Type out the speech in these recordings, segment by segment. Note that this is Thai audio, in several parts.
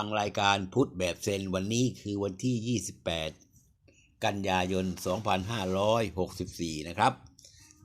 ทางรายการพุทธแบบเซนวันนี้คือวันที่ 28 กันยายน 2564 นะครับ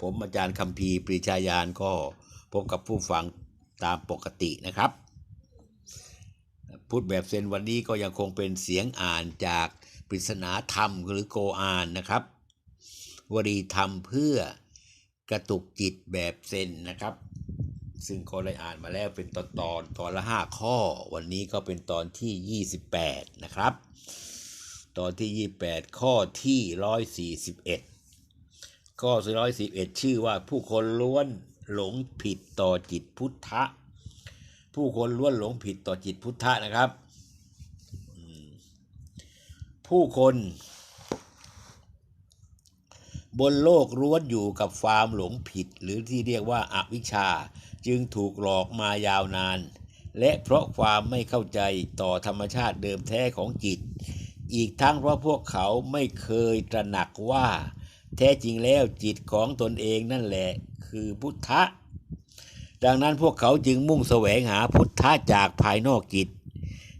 ผมอาจารย์คัมภีปรีชายานก็พบกับผู้ฟังตามปกตินะครับ พุทธแบบเซนวันนี้ก็ยังคงเป็นเสียงอ่านจากปริศนาธรรมหรือโกอานนะครับ วรีธรรมเพื่อกระตุกจิตแบบเซนนะครับ ซึ่งก็ได้อ่านมาแล้วเป็นตอนตอนตอนละ 5 ข้อ วันนี้ก็เป็นตอนที่ 28 นะครับ ตอนที่ 28 ข้อที่ 141 ข้อ141 ชื่อว่าผู้คนล้วนหลงผิดต่อจิตพุทธะ ผู้คนล้วนหลงผิดต่อจิตพุทธะนะครับ ผู้คนบนโลกล้วนอยู่กับความหลงผิดหรือที่เรียกว่าอาวิชชา จึงถูกหลอกมายาวนาน และเพราะความไม่เข้าใจต่อธรรมชาติเดิมแท้ของจิต อีกทั้งเพราะพวกเขาไม่เคยตระหนักว่า แท้จริงแล้วจิตของตนเองนั่นแหละคือพุทธะ ดังนั้นพวกเขาจึงมุ่งแสวงหาพุทธะจากภายนอกจิต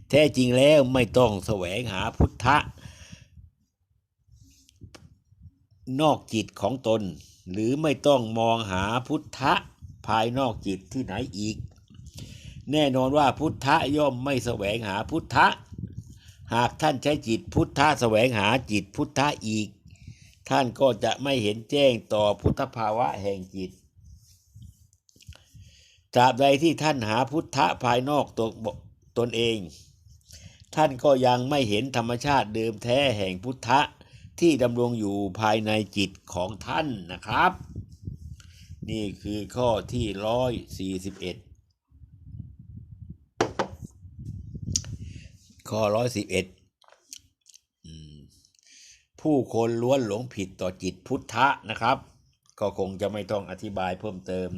แท้จริงแล้วไม่ต้องแสวงหาพุทธะนอกจิตของตน หรือไม่ต้องมองหาพุทธะ ภายนอกจิตที่ไหนอีก แน่นอนว่าพุทธะย่อมไม่แสวงหาพุทธะ หากท่านใช้จิตพุทธะแสวงหาจิตพุทธะอีก ท่านก็จะไม่เห็นแจ้งต่อพุทธภาวะแห่งจิตตราบใดที่ท่านหาพุทธะภายนอกตนตนเอง ท่านก็ยังไม่เห็นธรรมชาติเดิมแท้แห่งพุทธะที่ดำรงอยู่ภายในจิตของท่านนะครับ นี่คือข้อที่ร้อยสี่สิบเอ็ดข้อร้อยสิบเอ็ดผู้คนล้วนหลงผิดต่อจิตพุทธะนะครับ ก็คงจะไม่ต้องอธิบายเพิ่มเติม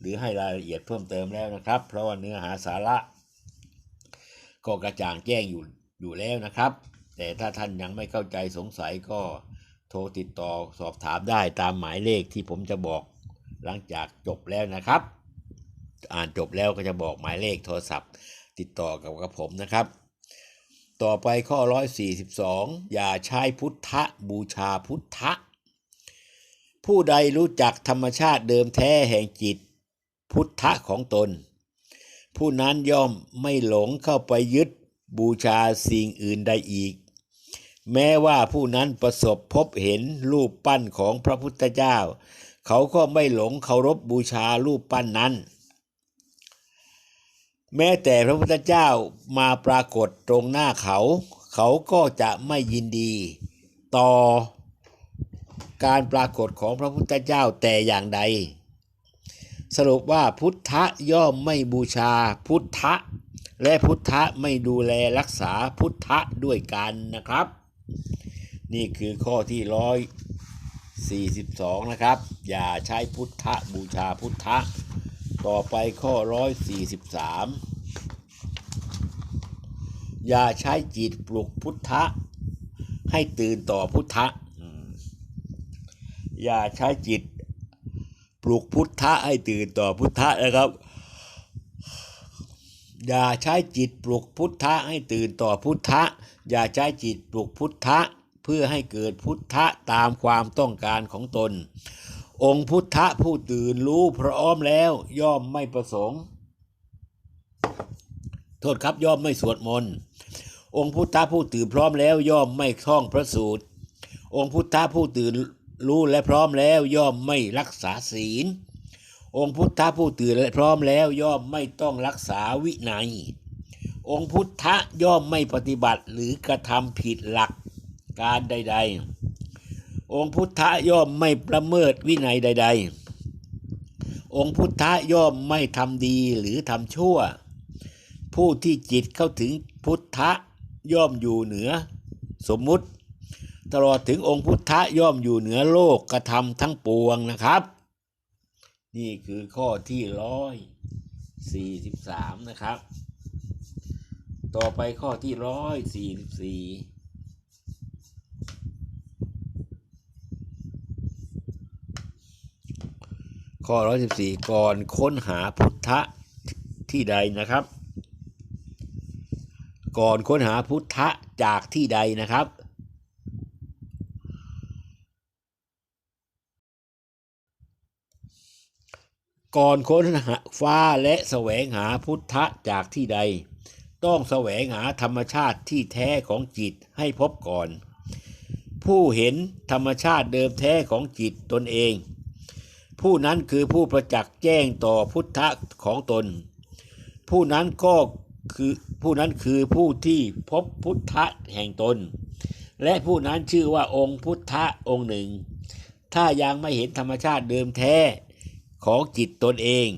หรือให้รายละเอียดเพิ่มเติมแล้วนะครับ เพราะว่าเนื้อหาสาระ ก็กระจ่างแจ้งอยู่อยู่แล้วนะครับ แต่ถ้าท่านยังไม่เข้าใจสงสัยก็โทรติดต่อสอบถามได้ตามหมายเลขที่ผมจะบอก หลังจากจบแล้วนะครับ อ่านจบแล้วก็จะบอกหมายเลขโทรศัพท์ ติดต่อกับกับผมนะครับ ต่อไปข้อ 142 อย่าใช้พุทธบูชาพุทธผู้ใดรู้จักธรรมชาติเดิมแท้แห่งจิต พุทธะของตน ผู้นั้นย่อมไม่หลงเข้าไปยึดบูชาสิ่งอื่นใดอีก แม้ว่าผู้นั้นประสบพบเห็นรูปปั้นของพระพุทธเจ้า เขาก็ไม่หลงเคารพบูชารูปปั้นนั้น แม้แต่พระพุทธเจ้ามาปรากฏตรงหน้าเขา เขาก็จะไม่ยินดีต่อการปรากฏของพระพุทธเจ้าแต่อย่างใด สรุปว่าพุทธย่อมไม่บูชาพุทธและพุทธไม่ดูแลรักษาพุทธด้วยกันนะครับ นี่คือข้อที่ร้อย สี่สิบสองนะครับ อย่าใช้พุทธบูชาพุทธต่อไปข้อร้อยสี่สิบสามอย่าใช้จิตปลุกพุทธะ ให้ตื่นต่อพุทธะอืมอย่าใช้จิตปลุกพุทธะให้ตื่นต่อพุทธะนะครับ อย่าใช้จิตปลุกพุทธะให้ตื่นต่อพุทธะ อย่าใช้จิตปลุกพุทธะ เพื่อให้เกิดพุทธะตามความต้องการของตน องค์พุทธะผู้ตื่นรู้พร้อมแล้วย่อมไม่ประสงค์ โทษครับย่อมไม่สวดมนต์องค์พุทธะผู้ตื่นพร้อมแล้วย่อมไม่ท่องพระสูตร องค์พุทธะผู้ตื่นรู้และพร้อมแล้วย่อมไม่รักษาศีล องค์พุทธะผู้ตื่นและพร้อมแล้วย่อมไม่ต้องรักษาวินัย องค์พุทธะย่อมไม่ปฏิบัติหรือกระทำผิดหลัก การใด ๆ องค์พุทธะย่อมไม่ประเมิดวินัยใด ๆ องค์พุทธะย่อมไม่ทำดีหรือทำชั่ว ผู้ที่จิตเข้าถึงพุทธะย่อมอยู่เหนือ สมมุติ ตลอดถึงองค์พุทธะย่อมอยู่เหนือโลกกระทำทั้งปวงนะครับ นี่คือข้อที่ร้อยสี่สิบสามนะครับ ต่อไปข้อที่ร้อยสี่สิบสี่ ข้อ 114 ก่อนค้นหาพุทธะที่ใดนะครับ ก่อนค้นหาพุทธะจากที่ใดนะครับ ก่อนค้นหาฟ้าและแสวงหาพุทธะจากที่ใด ต้องแสวงหาธรรมชาติที่แท้ของจิตให้พบก่อน ผู้เห็นธรรมชาติเดิมแท้ของจิตตนเอง ผู้นั้นคือผู้ประจักษ์แจ้งต่อพุทธะของตน ผู้นั้นก็คือผู้นั้นคือผู้ที่พบพุทธะแห่งตน และผู้นั้นชื่อว่าองค์พุทธะองค์หนึ่ง ถ้ายังไม่เห็นธรรมชาติเดิมแท้ของจิตตนเอง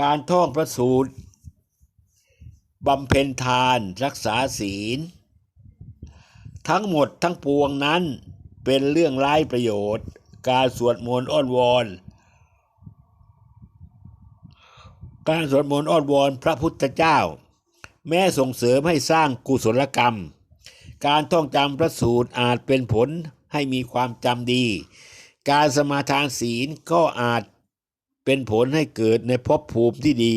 การท่องพระสูตรบำเพ็ญทานรักษาศีล ทั้งหมดทั้งปวงนั้นเป็นเรื่องไร้ประโยชน์ การสวดมนต์อ้อนวอน การสวดมนต์อ้อนวอนพระพุทธเจ้า แม้ส่งเสริมให้สร้างกุศลกรรม การท่องจำพระสูตรอาจเป็นผลให้มีความจำดี การสมาทานศีลก็อาจเป็นผลให้เกิดในภพภูมิที่ดี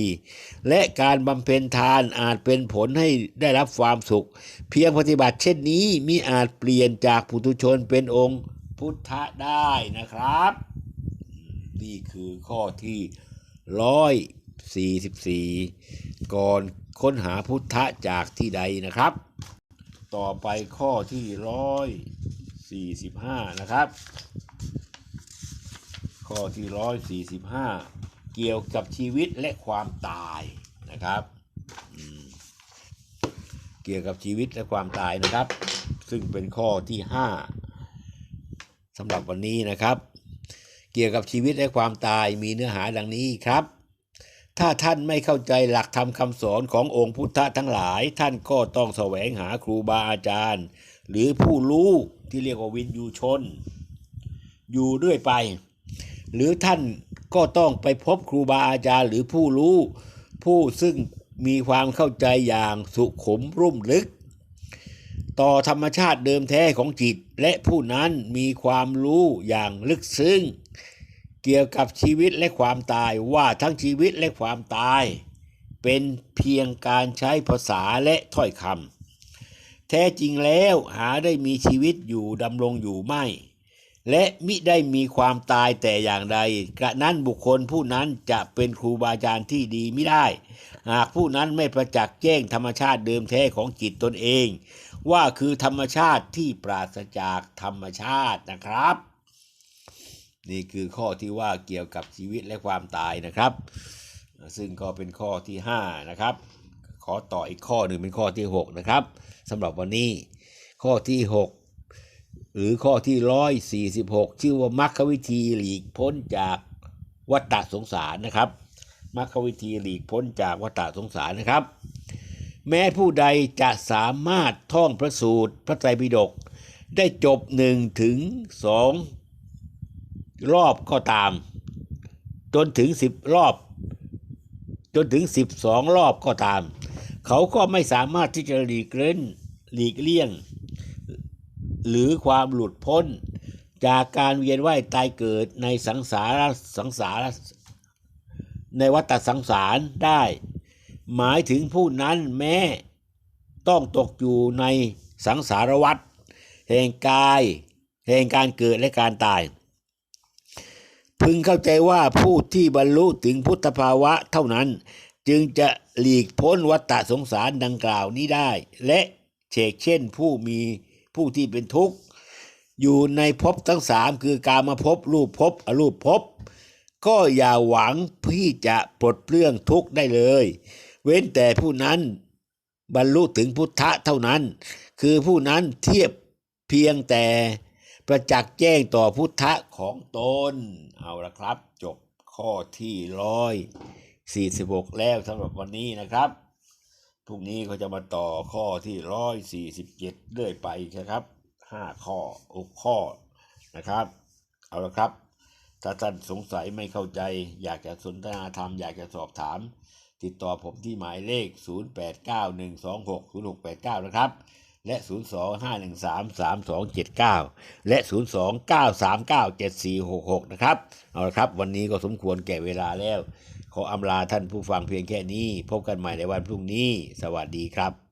และการบำเพ็ญทานอาจเป็นผลให้ได้รับความสุข เพียงปฏิบัติเช่นนี้มิอาจเปลี่ยนจากปุถุชนเป็นองค์ พุทธะได้นะครับ นี่คือข้อที่ร้อยสี่สิบสี่ก่อนค้นหาพุทธะจากที่ใดนะครับ ต่อไปข้อที่ร้อยสี่สิบห้านะครับ ข้อที่ร้อยสี่สิบห้าเกี่ยวกับชีวิตและความตายนะครับ เกี่ยวกับชีวิตและความตายนะครับ ซึ่งเป็นข้อที่ห้า สำหรับวันนี้นะครับ เกี่ยวกับชีวิตและความตายมีเนื้อหาดังนี้ครับ ถ้าท่านไม่เข้าใจหลักธรรมคำสอนขององค์พุทธะทั้งหลาย ท่านก็ต้องแสวงหาครูบาอาจารย์ หรือผู้รู้ที่เรียกว่าวินยูชน อยู่เรื่อยไป หรือท่านก็ต้องไปพบครูบาอาจารย์หรือผู้รู้ ผู้ซึ่งมีความเข้าใจอย่างสุขุมรุ่มลึก ต่อธรรมชาติเดิมแท้ของจิต และผู้นั้นมีความรู้อย่างลึกซึ้งเกี่ยวกับชีวิตและความตายว่าทั้งชีวิตและความตาย เป็นเพียงการใช้ภาษาและถ้อยคำแท้จริงแล้วหาได้มีชีวิตอยู่ดำรงอยู่ไม่ และมิได้มีความตายแต่อย่างใด กระนั้นบุคคลผู้นั้นจะเป็นครูบาอาจารย์ที่ดีไม่ได้ หากผู้นั้นไม่ประจักษ์แจ้งธรรมชาติเดิมแท้ของจิตตนเอง ว่าคือธรรมชาติที่ปราศจากธรรมชาตินะครับ นี่คือข้อที่ว่าเกี่ยวกับชีวิตและความตายนะครับ ซึ่งก็เป็นข้อที่ 5 นะครับ ขอต่ออีกข้อหนึ่งเป็นข้อที่ 6 นะครับสำหรับวันนี้ข้อที่ 6 หรือข้อที่ 146 ชื่อว่ามรรควิธีหลีกพ้นจากวัฏสงสารนะครับมรรควิธีหลีกพ้นจากวัฏสงสารนะครับ แม้ผู้ใดจะสามารถท่องพระสูตรพระไตรปิฎกได้จบหนึ่งถึงสองรอบก็ตาม จนถึงสิบรอบ จนถึงสิบสองรอบก็ตาม เขาก็ไม่สามารถที่จะหลีกเล่นหลีกเลี่ยง หรือความหลุดพ้น จากการเวียนว่ายตายเกิดในสังสารสังสารในวัฏสังสารได้ หมายถึงผู้นั้นแม้ต้องตกอยู่ในสังสารวัฏแห่งกายแห่งการเกิดและการตาย พึงเข้าใจว่าผู้ที่บรรลุถึงพุทธภาวะเท่านั้น จึงจะหลีกพ้นวัฏสงสารดังกล่าวนี้ได้ และเชกเช่นผู้มีผู้ที่เป็นทุกข์ อยู่ในภพทั้งสามคือการมาภพรูปภพอรูปภพก็อย่าหวังที่จะปลดเปลื้องทุกข์ได้เลย เว้นแต่ผู้นั้นบรรลุถึงพุทธะเท่านั้น คือผู้นั้นเทียบเพียงแต่ประจักษ์แจ้งต่อพุทธะของตน เอาละครับ จบข้อที่ร้อยสี่สิบหกแล้วสำหรับวันนี้นะครับพรุ่งนี้ก็จะมาต่อข้อที่ร้อยสี่สิบเจ็ดเรื่อยไปนะครับห้าข้อหกข้อนะครับ เอาละครับ ถ้าท่านสงสัยไม่เข้าใจ อยากจะสนทนาธรรม อยากจะสอบถาม ติดต่อผมที่หมายเลข 0891260689 นะครับ และ 025133279 และ 029397466 นะครับ เอาละครับ วันนี้ก็สมควรแก่เวลาแล้ว ขออำลาท่านผู้ฟังเพียงแค่นี้ พบกันใหม่ในวันพรุ่งนี้ สวัสดีครับ